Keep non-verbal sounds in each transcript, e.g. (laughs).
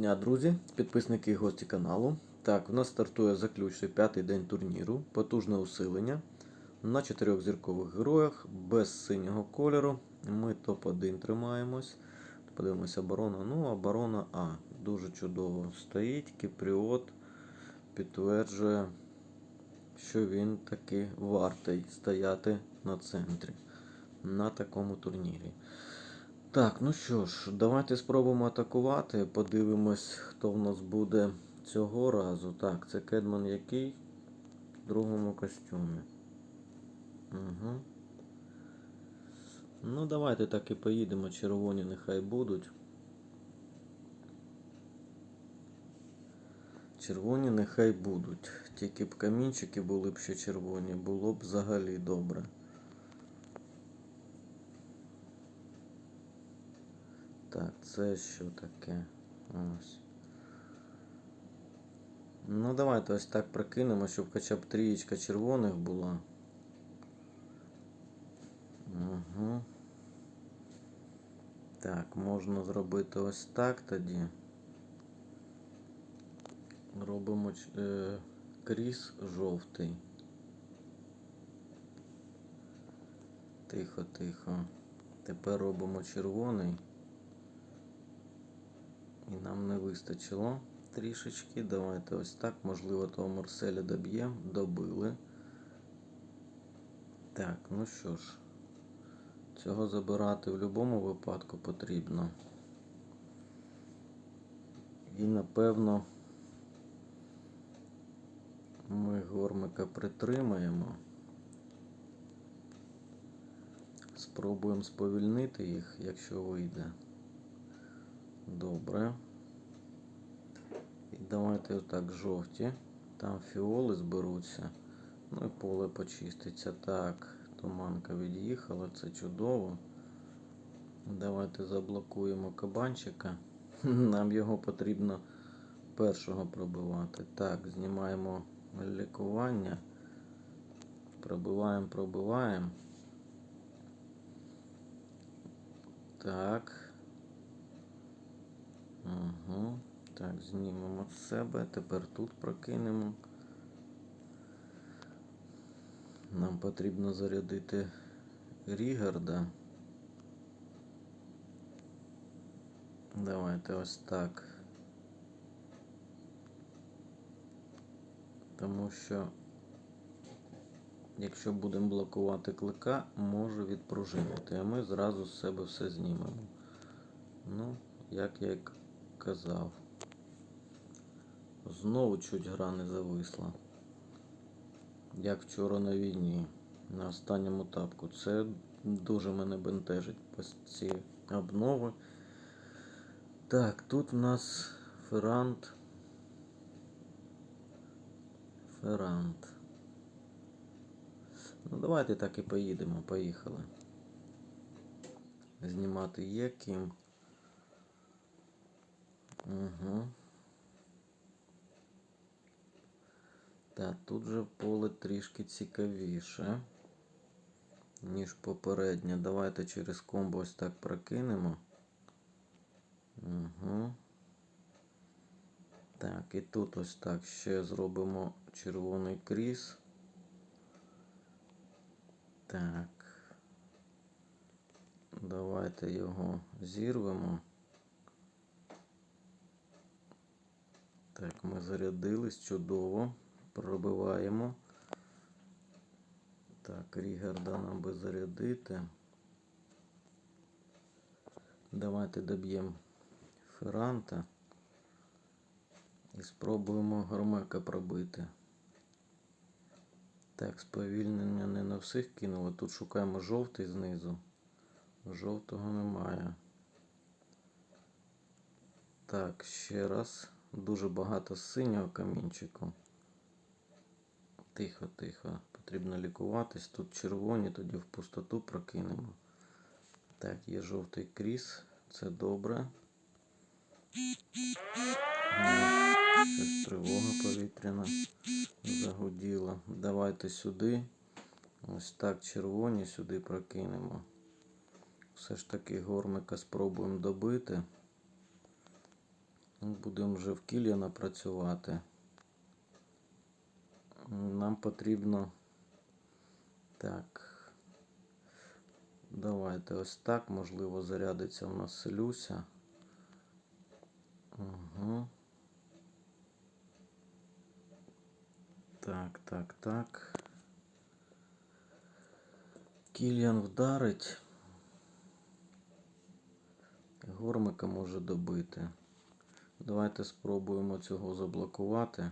дня, друзі, підписники і гості каналу. Так, в нас стартує заключний п'ятий день турніру, потужне усилення на чотирьохзіркових героях без синього кольору. Ми топ-1 тримаємось. Подивимося оборона. Ну, оборона А. Дуже чудово стоїть. Кіпріот підтверджує, що він таки вартий стояти на центрі на такому турнірі. Так, ну що ж, давайте спробуємо атакувати. Подивимось, хто в нас буде цього разу. Так, це Кедман який? В другому костюмі. Угу. Ну, давайте так і поїдемо. Червоні нехай будуть. Червоні нехай будуть. Тільки б камінчики були б ще червоні, було б взагалі добре. Так, це що таке? Ось. Ну, давайте ось так прокинемо, щоб хоча б трієчка червоних була. Угу. Так, можна зробити ось так тоді. Робимо е, кріс жовтий. Тихо, тихо. Тепер робимо червоний. І нам не вистачило трішечки. Давайте ось так. Можливо, того Марселя доб'ємо. Добили. Так, ну що ж. Цього забирати в будь-якому випадку потрібно. І напевно ми гормика притримаємо. Спробуємо сповільнити їх, якщо вийде. Добре. І давайте отак жовті. Там фіоли зберуться. Ну і поле почиститься. Так, туманка від'їхала, це чудово. Давайте заблокуємо кабанчика. (laughs) Нам його потрібно першого пробивати. Так, знімаємо лікування. Пробиваємо, пробиваємо. Так. Угу. Так, знімемо з себе. Тепер тут прокинемо. Нам потрібно зарядити Рігарда. Давайте ось так. Тому що, якщо будемо блокувати клика, може відпружинити, а ми зразу з себе все знімемо. Ну, як я й к- казав. Знову чуть гра не зависла. Як вчора на війні, на останньому тапку. Це дуже мене бентежить ці обнови. Так, тут в нас Ферант. Ферант. Ну, давайте так і поїдемо. Поїхали. Знімати є ким. Угу. Так, тут же поле трішки цікавіше, ніж попереднє. Давайте через комбо ось так прокинемо. Угу. Так, і тут ось так ще зробимо червоний кріс. Так. Давайте його зірвемо. Так, ми зарядились чудово. Пробиваємо. Так, Рігарда нам би зарядити. Давайте доб'ємо Ферранта. І спробуємо Гормека пробити. Так, сповільнення не на всіх кинуло. Тут шукаємо жовтий знизу. Жовтого немає. Так, ще раз. Дуже багато синього камінчику. Тихо, тихо. Потрібно лікуватись. Тут червоні, тоді в пустоту прокинемо. Так, є жовтий кріс. Це добре. Щось тривога повітряна загуділа. Давайте сюди. Ось так червоні сюди прокинемо. Все ж таки гормика спробуємо добити. Будемо вже в Кіліана працювати. Нам потрібно. Так. Давайте ось так. Можливо, зарядиться у нас Люся. Угу. Так, так, так. Кіліан вдарить. Гормика може добити. Давайте спробуємо цього заблокувати.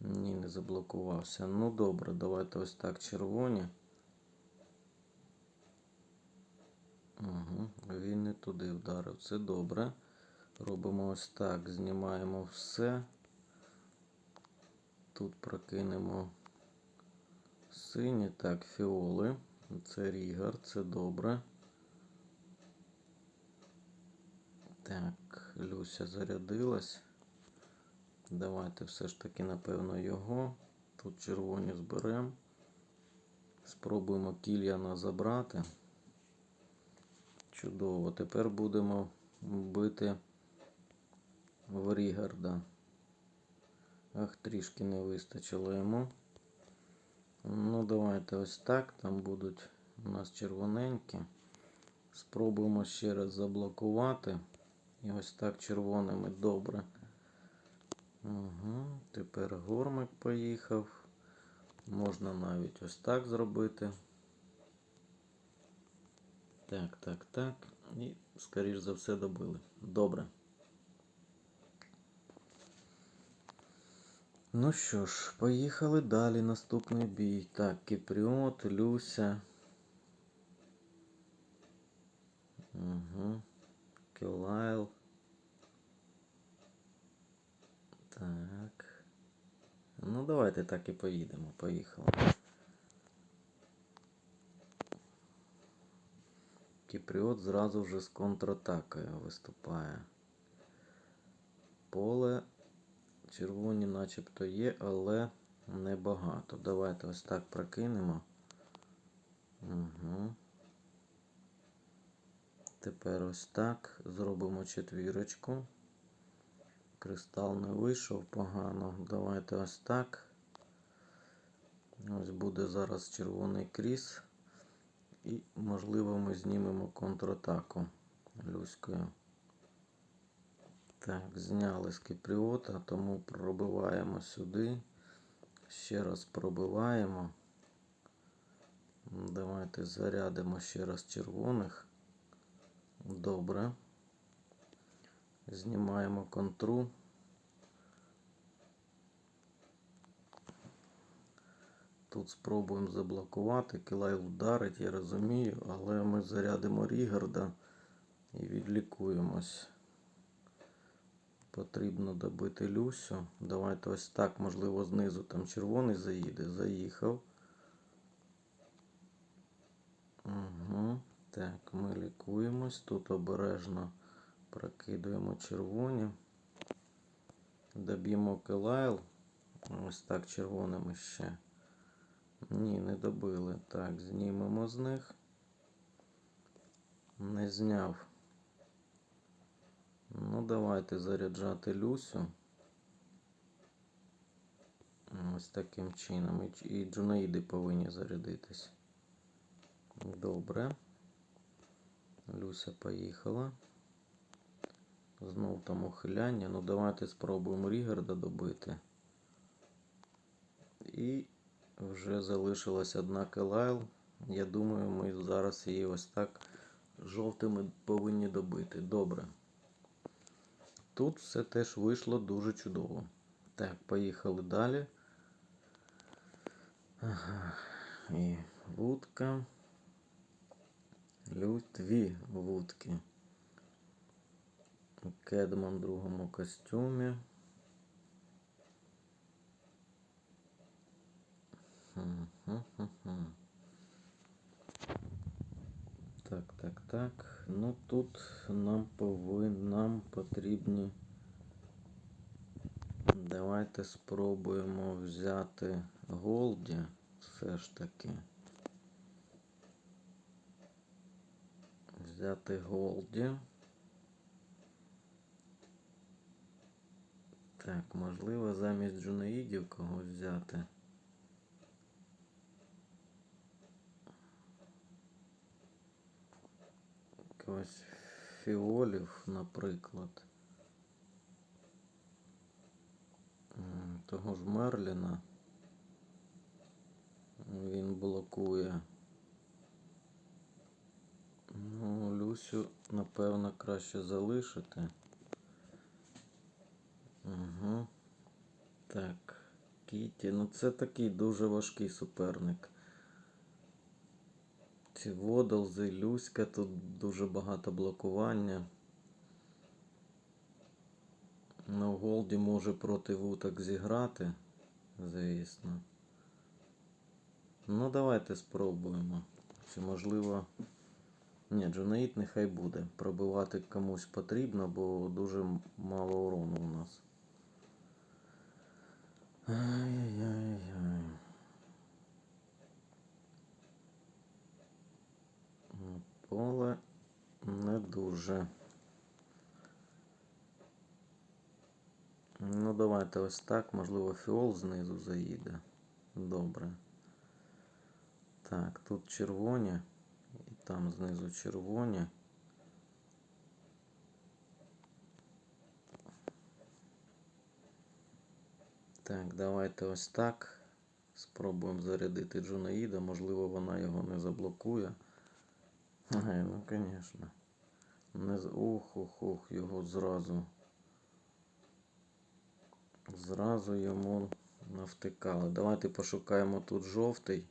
Ні, не заблокувався. Ну добре, давайте ось так червоні. Угу, він не туди вдарив. Це добре. Робимо ось так. Знімаємо все. Тут прокинемо сині. Так, фіоли. Це рігар, це добре. Так, Люся зарядилась. Давайте все ж таки, напевно, його. Тут червоні зберемо. Спробуємо кільяна забрати. Чудово. Тепер будемо бити в Рігарда. Ах, трішки не вистачило йому. Ну, давайте ось так. Там будуть у нас червоненькі. Спробуємо ще раз заблокувати. І ось так червоними добре. Угу. Тепер гормик поїхав. Можна навіть ось так зробити. Так, так, так. І, скоріш за все, добили. Добре. Ну що ж, поїхали далі. Наступний бій. Так, Кіпріот, Люся. Угу. Кілайл. Так. Ну, давайте так і поїдемо. Поїхали. Кіпріот зразу вже з контратакою виступає. Поле червоні начебто є, але небагато. Давайте ось так прокинемо. Угу. Тепер ось так. Зробимо четвірочку. Кристал не вийшов погано. Давайте ось так. Ось буде зараз червоний кріс. І, можливо, ми знімемо контратаку Люською. Так, зняли з кіпріота, тому пробиваємо сюди. Ще раз пробиваємо. Давайте зарядимо ще раз червоних. Добре. Знімаємо контру. Тут спробуємо заблокувати. Кілайл вдарить, я розумію, але ми зарядимо Рігарда і відлікуємось. Потрібно добити Люсю. Давайте ось так, можливо, знизу там червоний заїде. Заїхав. Угу. Так, ми лікуємось. Тут обережно прокидуємо червоні. Доб'ємо Келайл. Ось так червоними ще. Ні, не добили. Так, знімемо з них. Не зняв. Ну, давайте заряджати Люсю. Ось таким чином. І Джунаїди повинні зарядитись. Добре. Люся поїхала. Знов там ухиляння. Ну, давайте спробуємо Рігарда добити. І вже залишилась одна Келайл. Я думаю, ми зараз її ось так жовтими повинні добити. Добре. Тут все теж вийшло дуже чудово. Так, поїхали далі. Ага. І вудка. Лю дві вудки. Кедман в другому костюмі. Так, так, так. Ну тут нам повинен, нам потрібні. Давайте спробуємо взяти Голді все ж таки. Взяти Голді. Так, можливо, замість джунаїдів когось взяти. Якогось фіолів, наприклад. Того ж Мерліна. Він блокує. Ну, Люсю, напевно, краще залишити. Угу. Так, Кіті. Ну це такий дуже важкий суперник. Ці Водолзи, Люська, тут дуже багато блокування. Ну, Голді може проти вуток зіграти, звісно. Ну, давайте спробуємо. Чи можливо. Ні, Джунаїд нехай буде. Пробивати комусь потрібно, бо дуже мало урону у нас. Ай-яй-яй. М, Поле не дуже. Ну, давайте ось так. Можливо, фіол знизу заїде. Добре. Так, тут червоні. Там знизу червоні. Так, давайте ось так. Спробуємо зарядити Джунаїда. Можливо, вона його не заблокує. Ай, ну, звісно. Не. Ух, ух, ух, його зразу. Зразу йому навтикали. Давайте пошукаємо тут жовтий.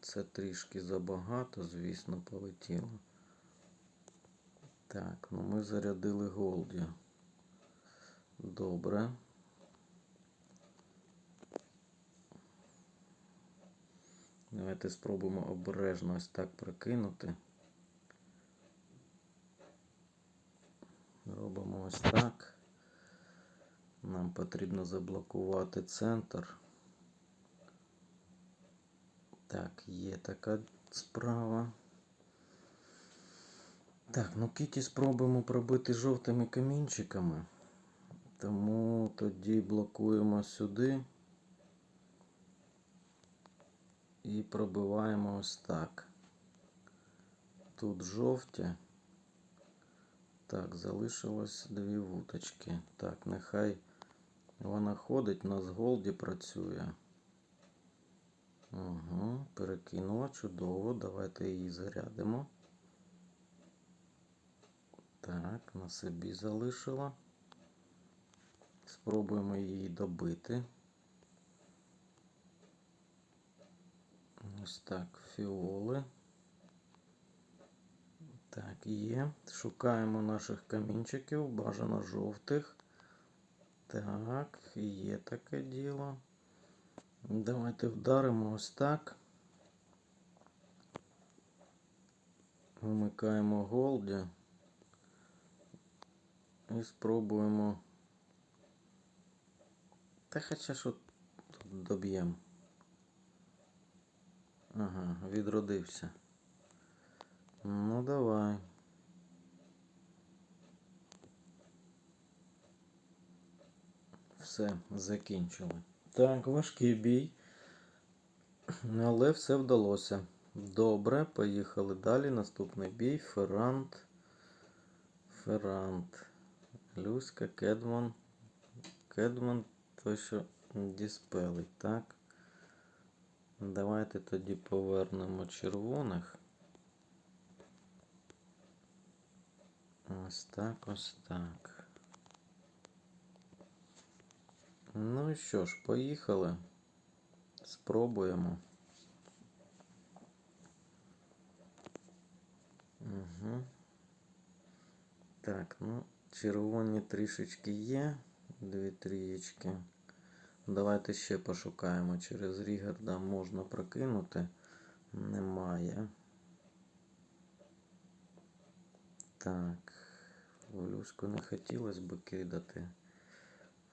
Це трішки забагато, звісно, полетіло. Так, ну ми зарядили Голді. Добре. Давайте спробуємо обережно ось так прокинути. Робимо ось так. Нам потрібно заблокувати центр. Так, є така справа. Так, ну Кіті спробуємо пробити жовтими камінчиками. Тому тоді блокуємо сюди. І пробиваємо ось так. Тут жовті. Так, залишилось дві вуточки. Так, нехай вона ходить, у нас голді працює. Угу, перекинула чудово. Давайте її зарядимо. Так, на собі залишила. Спробуємо її добити. Ось так, фіоли. Так, є. Шукаємо наших камінчиків, бажано жовтих. Так, є таке діло. Давайте вдаримо ось так. Вмикаємо голді. І спробуємо. Та хоча що тут доб'ємо. Ага, відродився. Ну давай. Все, закінчили. Так, важкий бій. Але все вдалося. Добре, поїхали далі. Наступний бій. Феррант. Феррант. Люська, Кедман. Кедман той, що діспелить, так? Давайте тоді повернемо червоних. Ось так, ось так. Ну що ж, поїхали. Спробуємо. Угу. Так, ну, червоні трішечки є. Дві трієчки. Давайте ще пошукаємо. Через Рігарда можна прокинути. Немає. Так. В Люську не хотілося б кидати.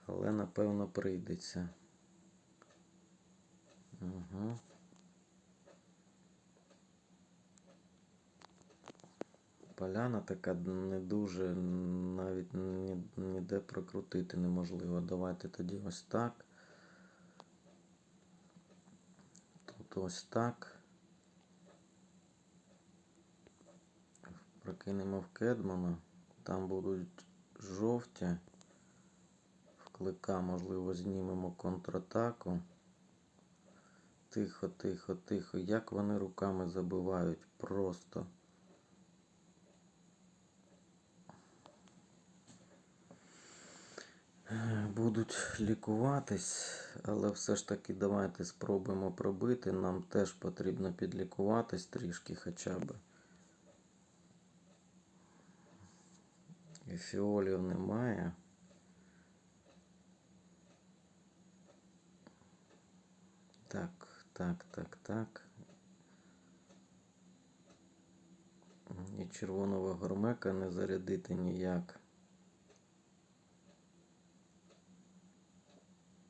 Але напевно прийдеться. Угу. Поляна така не дуже, навіть ніде прокрутити неможливо. Давайте тоді ось так. Тут ось так. Прокинемо в Кедмана. Там будуть жовті. Клика, можливо, знімемо контратаку. Тихо, тихо, тихо. Як вони руками забивають просто. Будуть лікуватись, але все ж таки давайте спробуємо пробити. Нам теж потрібно підлікуватись трішки хоча б. І фіолів немає. Так, так, так. І червоного гормека не зарядити ніяк.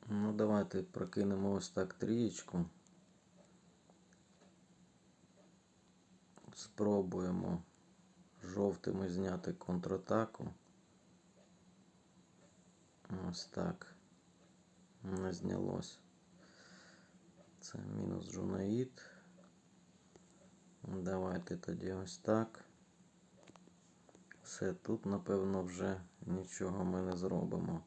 Ну, давайте прокинемо ось так трієчку. Спробуємо жовтими зняти контратаку. Ось так. Не знялось. Це мінус жунаїд. Давайте тоді ось так. Все, тут, напевно, вже нічого ми не зробимо.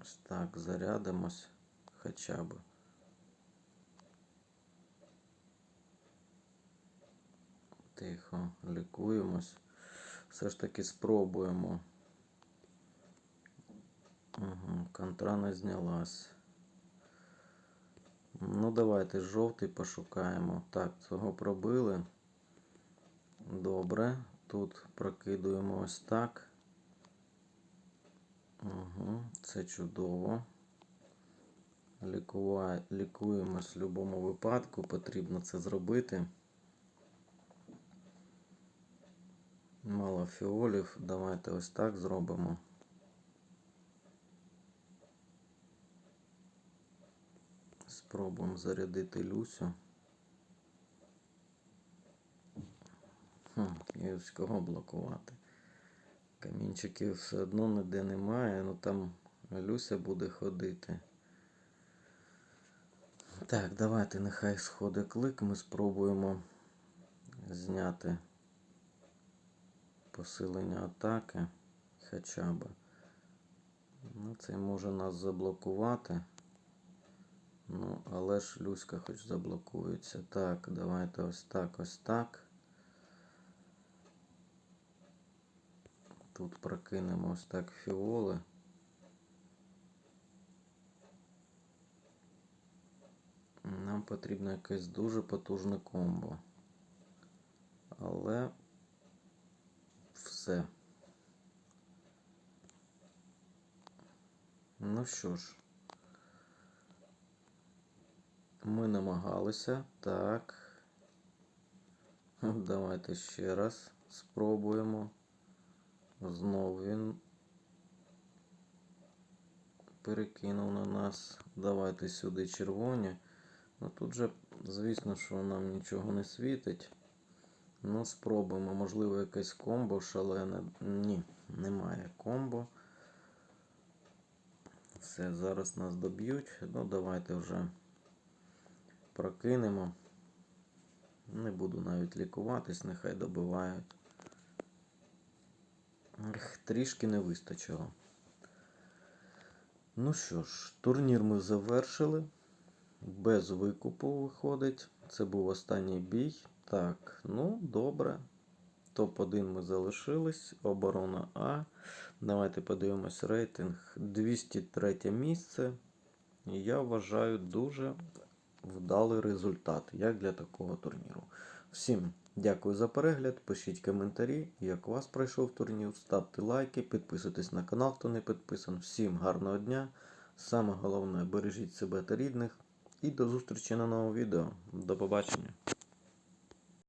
Ось так, зарядимось хоча б. Тихо, лікуємось. Все ж таки спробуємо. Угу, контра не знялась. Ну, давайте жовтий пошукаємо. Так, цього пробили. Добре. Тут прокидуємо ось так. Угу, це чудово. Лікуємось в будь-якому випадку, потрібно це зробити. Мало фіолів, давайте ось так зробимо. Спробуємо зарядити Люсю. Хм, і ось кого блокувати. Камінчиків все одно ніде немає, ну там Люся буде ходити. Так, давайте нехай сходить клик, ми спробуємо зняти посилення атаки хоча б. Ну, це може нас заблокувати. Ну, але ж Люська хоч заблокується. Так, давайте ось так, ось так. Тут прокинемо ось так фіоли. Нам потрібно якесь дуже потужне комбо. Але все. Ну що ж, ми намагалися. Так. (laughs) Давайте ще раз спробуємо. Знову він перекинув на нас. Давайте сюди червоні. Ну тут же, звісно, що нам нічого не світить. Ну, спробуємо. Можливо, якесь комбо шалене. Ні, немає комбо. Все, зараз нас доб'ють. Ну, давайте вже прокинемо. Не буду навіть лікуватись, нехай добивають. Ех, Трішки не вистачило. Ну що ж, турнір ми завершили. Без викупу виходить. Це був останній бій. Так, ну, добре. Топ-1 ми залишились. Оборона А. Давайте подивимось рейтинг. 203 місце. Я вважаю дуже вдалий результат, як для такого турніру. Всім дякую за перегляд. Пишіть коментарі, як у вас пройшов турнір. Ставте лайки, підписуйтесь на канал, хто не підписаний. Всім гарного дня. Саме головне, бережіть себе та рідних. І до зустрічі на новому відео. До побачення.